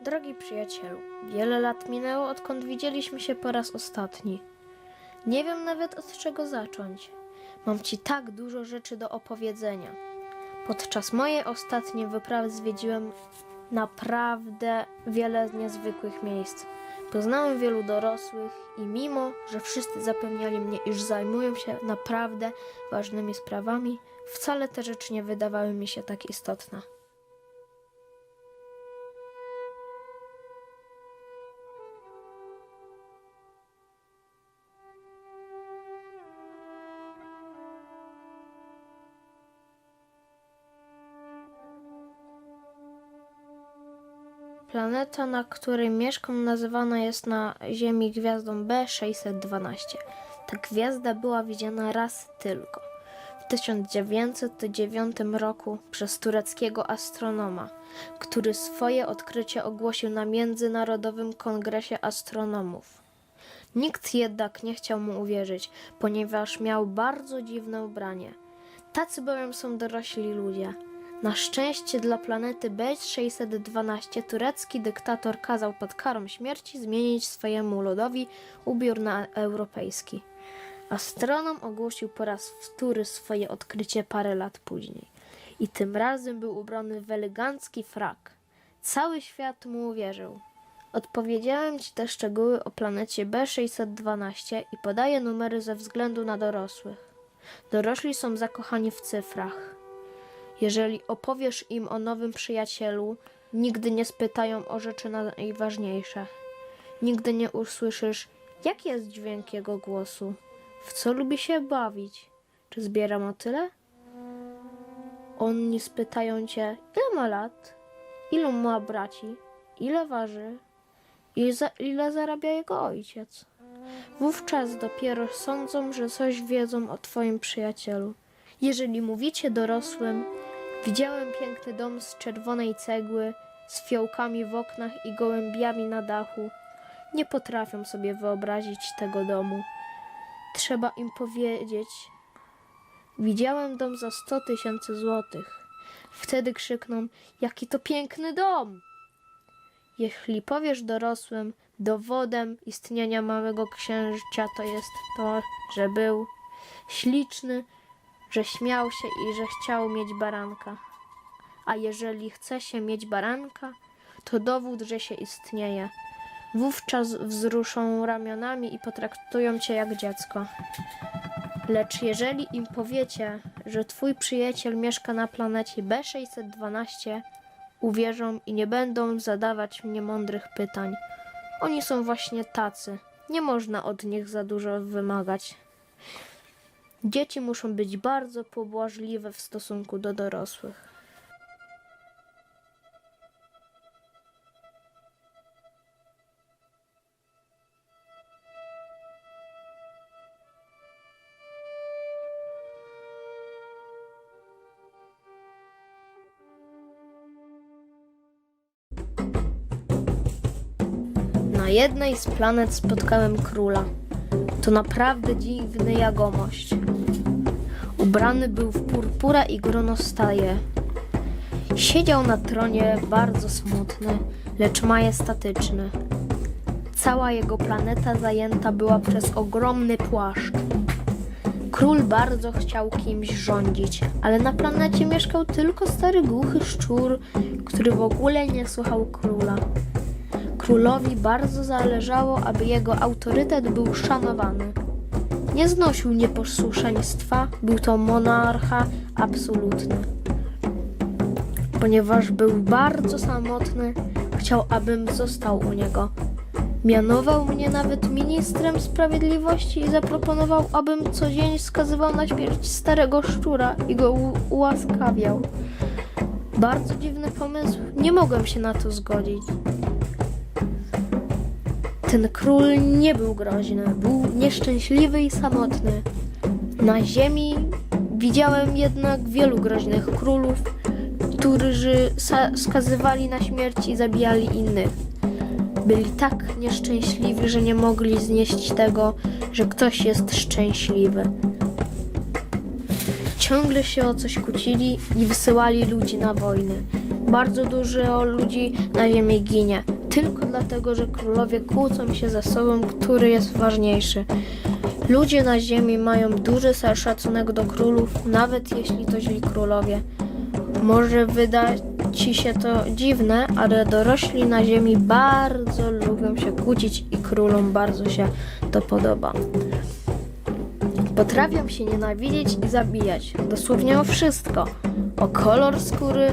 Drogi przyjacielu, wiele lat minęło, odkąd widzieliśmy się po raz ostatni. Nie wiem nawet od czego zacząć. Mam ci tak dużo rzeczy do opowiedzenia. Podczas mojej ostatniej wyprawy zwiedziłem naprawdę wiele niezwykłych miejsc. Poznałem wielu dorosłych i mimo, że wszyscy zapewniali mnie, iż zajmują się naprawdę ważnymi sprawami, wcale te rzeczy nie wydawały mi się tak istotne. Planeta, na której mieszkam, nazywana jest na Ziemi gwiazdą B612. Ta gwiazda była widziana raz tylko. W 1909 roku przez tureckiego astronoma, który swoje odkrycie ogłosił na Międzynarodowym Kongresie Astronomów. Nikt jednak nie chciał mu uwierzyć, ponieważ miał bardzo dziwne ubranie. Tacy bowiem są dorośli ludzie. Na szczęście dla planety B612 turecki dyktator kazał pod karą śmierci zmienić swojemu ludowi ubiór na europejski. Astronom ogłosił po raz wtóry swoje odkrycie parę lat później. I tym razem był ubrany w elegancki frak. Cały świat mu uwierzył. Odpowiedziałem Ci te szczegóły o planecie B612 i podaję numery ze względu na dorosłych. Dorośli są zakochani w cyfrach. Jeżeli opowiesz im o nowym przyjacielu, nigdy nie spytają o rzeczy najważniejsze. Nigdy nie usłyszysz, jaki jest dźwięk jego głosu, w co lubi się bawić, czy zbiera motyle. Oni spytają cię, ile ma lat, ilu ma braci, ile waży, ile, za, ile zarabia jego ojciec. Wówczas dopiero sądzą, że coś wiedzą o twoim przyjacielu. Jeżeli mówicie dorosłym, widziałem piękny dom z czerwonej cegły, z fiołkami w oknach i gołębiami na dachu, nie potrafią sobie wyobrazić tego domu. Trzeba im powiedzieć: Widziałem dom za sto tysięcy złotych. Wtedy krzykną: Jaki to piękny dom! Jeśli powiesz dorosłym, dowodem istnienia małego księcia to jest to, że był śliczny, że śmiał się i że chciał mieć baranka. A jeżeli chce się mieć baranka, to dowód, że się istnieje. Wówczas wzruszą ramionami i potraktują cię jak dziecko. Lecz jeżeli im powiecie, że twój przyjaciel mieszka na planecie B612, uwierzą i nie będą zadawać mnie mądrych pytań. Oni są właśnie tacy. Nie można od nich za dużo wymagać. Dzieci muszą być bardzo pobłażliwe w stosunku do dorosłych. Na jednej z planet spotkałem króla. To naprawdę dziwny jagomość. Ubrany był w purpura i gronostaje. Siedział na tronie bardzo smutny, lecz majestatyczny. Cała jego planeta zajęta była przez ogromny płaszcz. Król bardzo chciał kimś rządzić, ale na planecie mieszkał tylko stary głuchy szczur, który w ogóle nie słuchał króla. Królowi bardzo zależało, aby jego autorytet był szanowany. Nie znosił nieposłuszeństwa, był to monarcha absolutny. Ponieważ był bardzo samotny, chciał, abym został u niego. Mianował mnie nawet ministrem sprawiedliwości i zaproponował, abym co dzień skazywał na śmierć starego szczura i go ułaskawiał. Bardzo dziwny pomysł, nie mogłem się na to zgodzić. Ten król nie był groźny, był nieszczęśliwy i samotny. Na ziemi widziałem jednak wielu groźnych królów, którzy skazywali na śmierć i zabijali innych. Byli tak nieszczęśliwi, że nie mogli znieść tego, że ktoś jest szczęśliwy. Ciągle się o coś kłócili i wysyłali ludzi na wojny. Bardzo dużo ludzi na ziemi ginie. Tylko dlatego, że królowie kłócą się ze sobą, który jest ważniejszy. Ludzie na ziemi mają duży szacunek do królów, nawet jeśli to źli królowie. Może wydać ci się to dziwne, ale dorośli na ziemi bardzo lubią się kłócić i królom bardzo się to podoba. Potrafią się nienawidzieć i zabijać. Dosłownie o wszystko. O kolor skóry,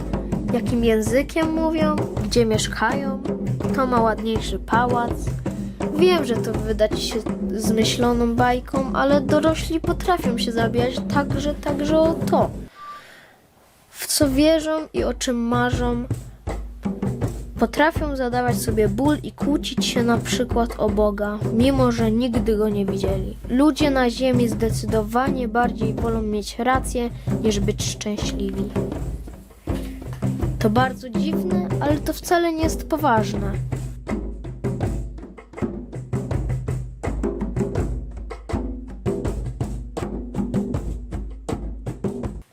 jakim językiem mówią, gdzie mieszkają, kto ma ładniejszy pałac. Wiem, że to wydać się zmyśloną bajką, ale dorośli potrafią się zabijać także, także o to. W co wierzą i o czym marzą. Potrafią zadawać sobie ból i kłócić się na przykład o Boga, mimo że nigdy go nie widzieli. Ludzie na ziemi zdecydowanie bardziej wolą mieć rację, niż być szczęśliwi. To bardzo dziwne, ale to wcale nie jest poważne.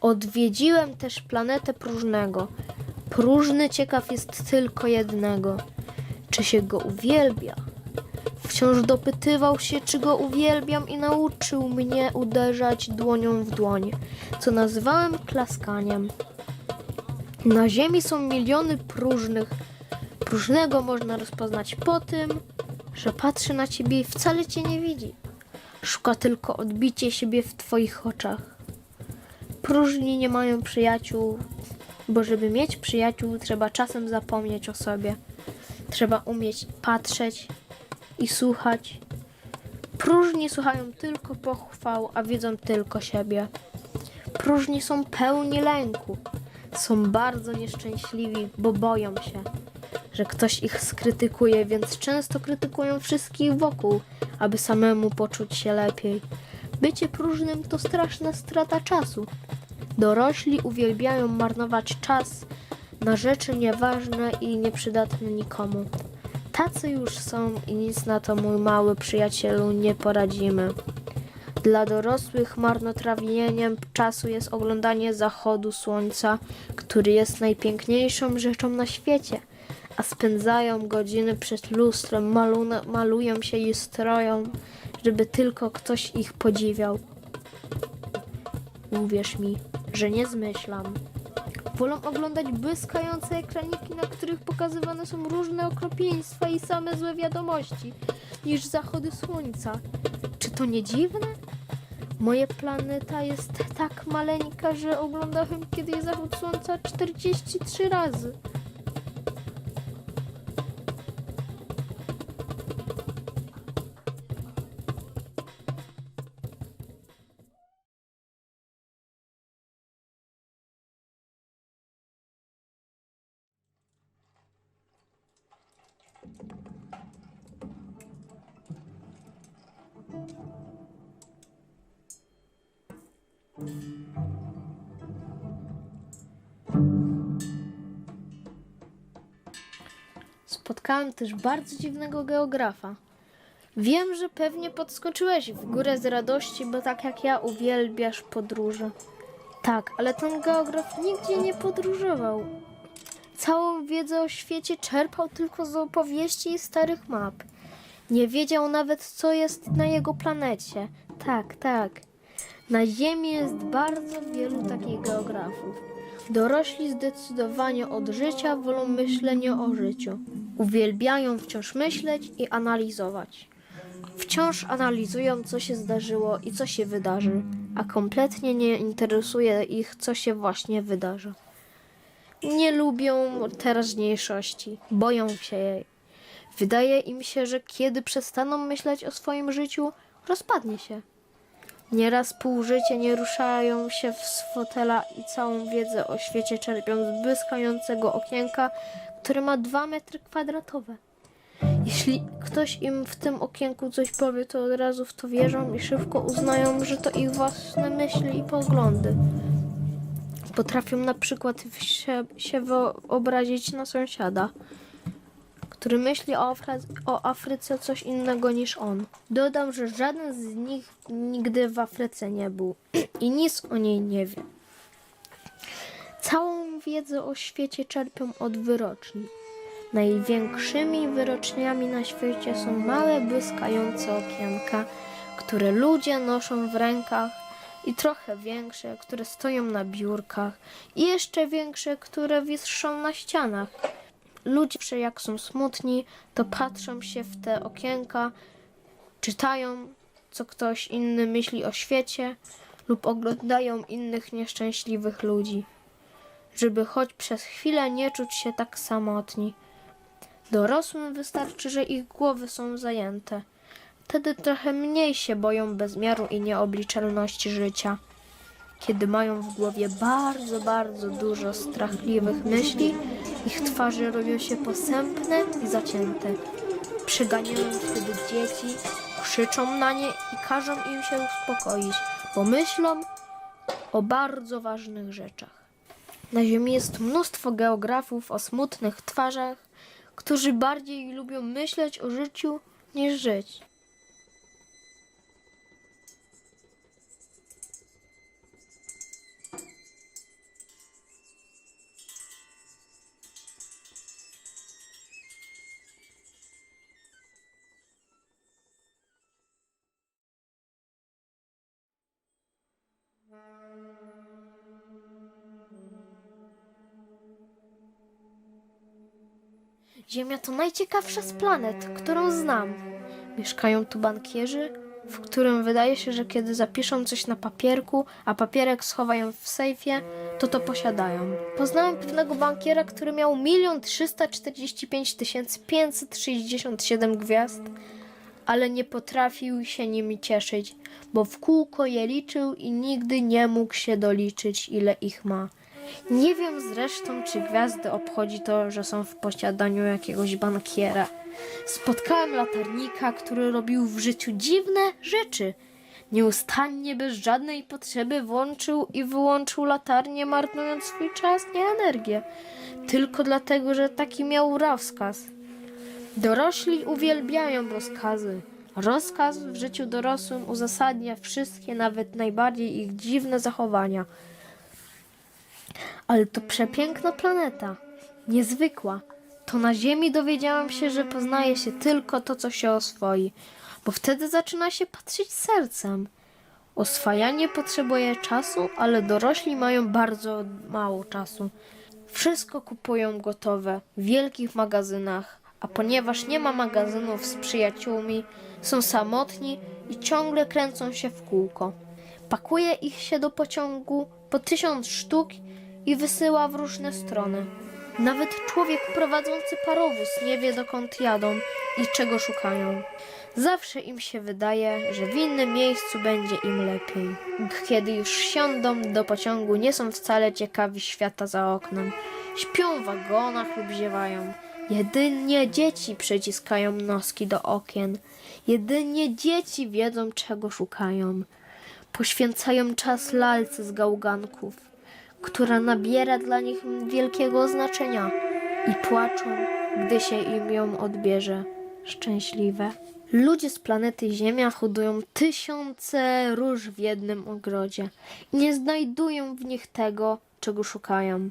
Odwiedziłem też planetę próżnego. Próżny ciekaw jest tylko jednego. Czy się go uwielbia? Wciąż dopytywał się, czy go uwielbiam i nauczył mnie uderzać dłonią w dłoń, co nazywałem klaskaniem. Na ziemi są miliony próżnych. Próżnego można rozpoznać po tym, że patrzy na ciebie i wcale cię nie widzi. Szuka tylko odbicie siebie w twoich oczach. Próżni nie mają przyjaciół, bo żeby mieć przyjaciół, trzeba czasem zapomnieć o sobie. Trzeba umieć patrzeć i słuchać. Próżni słuchają tylko pochwał, a widzą tylko siebie. Próżni są pełni lęku. Są bardzo nieszczęśliwi, bo boją się, że ktoś ich skrytykuje, więc często krytykują wszystkich wokół, aby samemu poczuć się lepiej. Bycie próżnym to straszna strata czasu. Dorośli uwielbiają marnować czas na rzeczy nieważne i nieprzydatne nikomu. Tacy już są i nic na to, mój mały przyjacielu, nie poradzimy. Dla dorosłych marnotrawieniem czasu jest oglądanie zachodu słońca, który jest najpiękniejszą rzeczą na świecie, a spędzają godziny przed lustrem, malu malują się i stroją, żeby tylko ktoś ich podziwiał. Uwierz mi, że nie zmyślam. Wolą oglądać błyskające ekraniki, na których pokazywane są różne okropieństwa i same złe wiadomości, niż zachody słońca. Czy to nie dziwne? Moja planeta jest tak maleńka, że oglądałem kiedyś zachód słońca 43 razy. Spotkałem też bardzo dziwnego geografa. Wiem, że pewnie podskoczyłeś w górę z radości, bo tak jak ja uwielbiasz podróże. Tak, ale ten geograf nigdzie nie podróżował. Całą wiedzę o świecie czerpał tylko z opowieści i starych map. Nie wiedział nawet, co jest na jego planecie. Tak, tak. Na Ziemi jest bardzo wielu takich geografów. Dorośli zdecydowanie od życia wolą myślenie o życiu. Uwielbiają wciąż myśleć i analizować. Wciąż analizują, co się zdarzyło i co się wydarzy, a kompletnie nie interesuje ich, co się właśnie wydarzy. Nie lubią teraźniejszości, boją się jej. Wydaje im się, że kiedy przestaną myśleć o swoim życiu, rozpadnie się. Nieraz pół życia nie ruszają się z fotela i całą wiedzę o świecie czerpią z błyskającego okienka, które ma dwa metry kwadratowe. Jeśli ktoś im w tym okienku coś powie, to od razu w to wierzą i szybko uznają, że to ich własne myśli i poglądy. Potrafią na przykład się, się wyobrazić na sąsiada, który myśli o, Afra- o Afryce coś innego niż on. Dodam, że żaden z nich nigdy w Afryce nie był i nic o niej nie wie. Całą wiedzę o świecie czerpią od wyroczni. Największymi wyroczniami na świecie są małe, błyskające okienka, które ludzie noszą w rękach i trochę większe, które stoją na biurkach i jeszcze większe, które wiszą na ścianach. Ludzie, jak są smutni, to patrzą się w te okienka, czytają, co ktoś inny myśli o świecie lub oglądają innych nieszczęśliwych ludzi, żeby choć przez chwilę nie czuć się tak samotni. Dorosłym wystarczy, że ich głowy są zajęte. Wtedy trochę mniej się boją bezmiaru i nieobliczalności życia. Kiedy mają w głowie bardzo, bardzo dużo strachliwych myśli, ich twarze robią się posępne i zacięte. Przyganiają wtedy dzieci, krzyczą na nie i każą im się uspokoić, bo myślą o bardzo ważnych rzeczach. Na Ziemi jest mnóstwo geografów o smutnych twarzach, którzy bardziej lubią myśleć o życiu niż żyć. Ziemia to najciekawsza z planet, którą znam. Mieszkają tu bankierzy, w którym wydaje się, że kiedy zapiszą coś na papierku, a papierek schowają w sejfie, to to posiadają. Poznałem pewnego bankiera, który miał 1 345 567 gwiazd, ale nie potrafił się nimi cieszyć, bo w kółko je liczył i nigdy nie mógł się doliczyć, ile ich ma. Nie wiem zresztą, czy gwiazdy obchodzi to, że są w posiadaniu jakiegoś bankiera. Spotkałem latarnika, który robił w życiu dziwne rzeczy. Nieustannie, bez żadnej potrzeby włączył i wyłączył latarnię, marnując swój czas i energię. Tylko dlatego, że taki miał rozkaz. Dorośli uwielbiają rozkazy. Rozkaz w życiu dorosłym uzasadnia wszystkie, nawet najbardziej ich dziwne zachowania. Ale to przepiękna planeta. Niezwykła. To na Ziemi dowiedziałam się, że poznaje się tylko to, co się oswoi, bo wtedy zaczyna się patrzeć sercem. Oswajanie potrzebuje czasu, ale dorośli mają bardzo mało czasu. Wszystko kupują gotowe w wielkich magazynach, a ponieważ nie ma magazynów z przyjaciółmi, są samotni i ciągle kręcą się w kółko. Pakuje ich się do pociągu po tysiąc sztuk i wysyła w różne strony. Nawet człowiek prowadzący parowóz nie wie dokąd jadą i czego szukają. Zawsze im się wydaje, że w innym miejscu będzie im lepiej. Kiedy już siądą do pociągu, nie są wcale ciekawi świata za oknem. Śpią w wagonach lub ziewają. Jedynie dzieci przyciskają noski do okien. Jedynie dzieci wiedzą, czego szukają. Poświęcają czas lalce z gałganków która nabiera dla nich wielkiego znaczenia i płaczą, gdy się im ją odbierze. Szczęśliwe. Ludzie z planety Ziemia hodują tysiące róż w jednym ogrodzie i nie znajdują w nich tego, czego szukają.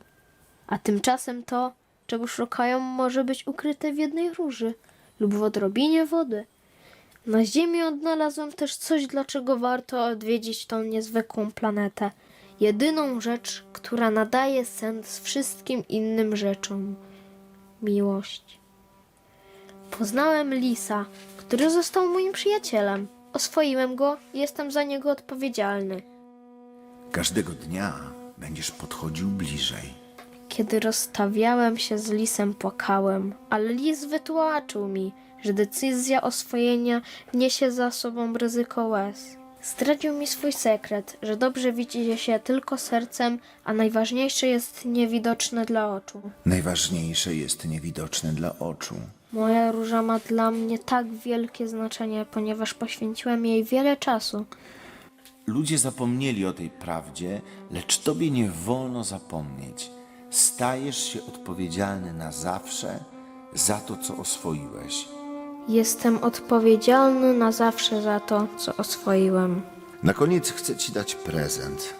A tymczasem to, czego szukają, może być ukryte w jednej róży lub w odrobinie wody. Na Ziemi odnalazłem też coś, dlaczego warto odwiedzić tą niezwykłą planetę – jedyną rzecz, która nadaje sens wszystkim innym rzeczom miłość. Poznałem lisa, który został moim przyjacielem. Oswoiłem go i jestem za niego odpowiedzialny. Każdego dnia będziesz podchodził bliżej. Kiedy rozstawiałem się z lisem, płakałem, ale lis wytłumaczył mi, że decyzja oswojenia niesie za sobą ryzyko łez. Zdradził mi swój sekret, że dobrze widzi się tylko sercem, a najważniejsze jest niewidoczne dla oczu. Najważniejsze jest niewidoczne dla oczu. Moja róża ma dla mnie tak wielkie znaczenie, ponieważ poświęciłem jej wiele czasu. Ludzie zapomnieli o tej prawdzie, lecz tobie nie wolno zapomnieć. Stajesz się odpowiedzialny na zawsze za to, co oswoiłeś. Jestem odpowiedzialny na zawsze za to, co oswoiłem. Na koniec chcę ci dać prezent.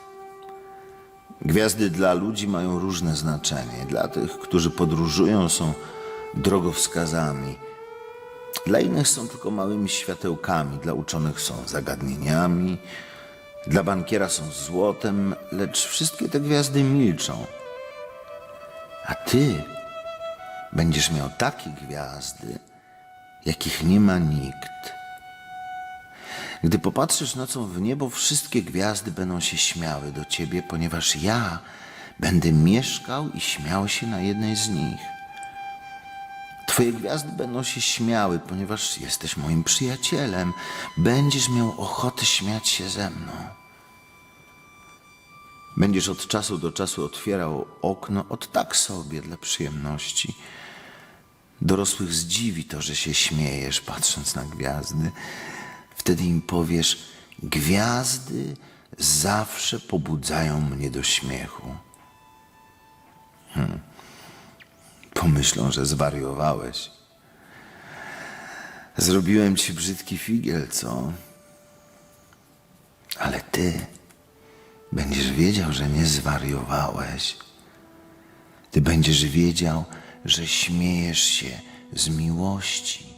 Gwiazdy dla ludzi mają różne znaczenie. Dla tych, którzy podróżują, są drogowskazami. Dla innych są tylko małymi światełkami, dla uczonych są zagadnieniami, dla bankiera są złotem, lecz wszystkie te gwiazdy milczą. A ty będziesz miał takie gwiazdy, jakich nie ma nikt. Gdy popatrzysz nocą w niebo, wszystkie gwiazdy będą się śmiały do ciebie, ponieważ ja będę mieszkał i śmiał się na jednej z nich. Twoje gwiazdy będą się śmiały, ponieważ jesteś moim przyjacielem. Będziesz miał ochotę śmiać się ze mną. Będziesz od czasu do czasu otwierał okno, od tak sobie dla przyjemności. Dorosłych zdziwi to, że się śmiejesz, patrząc na gwiazdy. Wtedy im powiesz: Gwiazdy zawsze pobudzają mnie do śmiechu. Hmm. Pomyślą, że zwariowałeś. Zrobiłem ci brzydki figiel, co? Ale ty będziesz wiedział, że nie zwariowałeś. Ty będziesz wiedział, że śmiejesz się z miłości.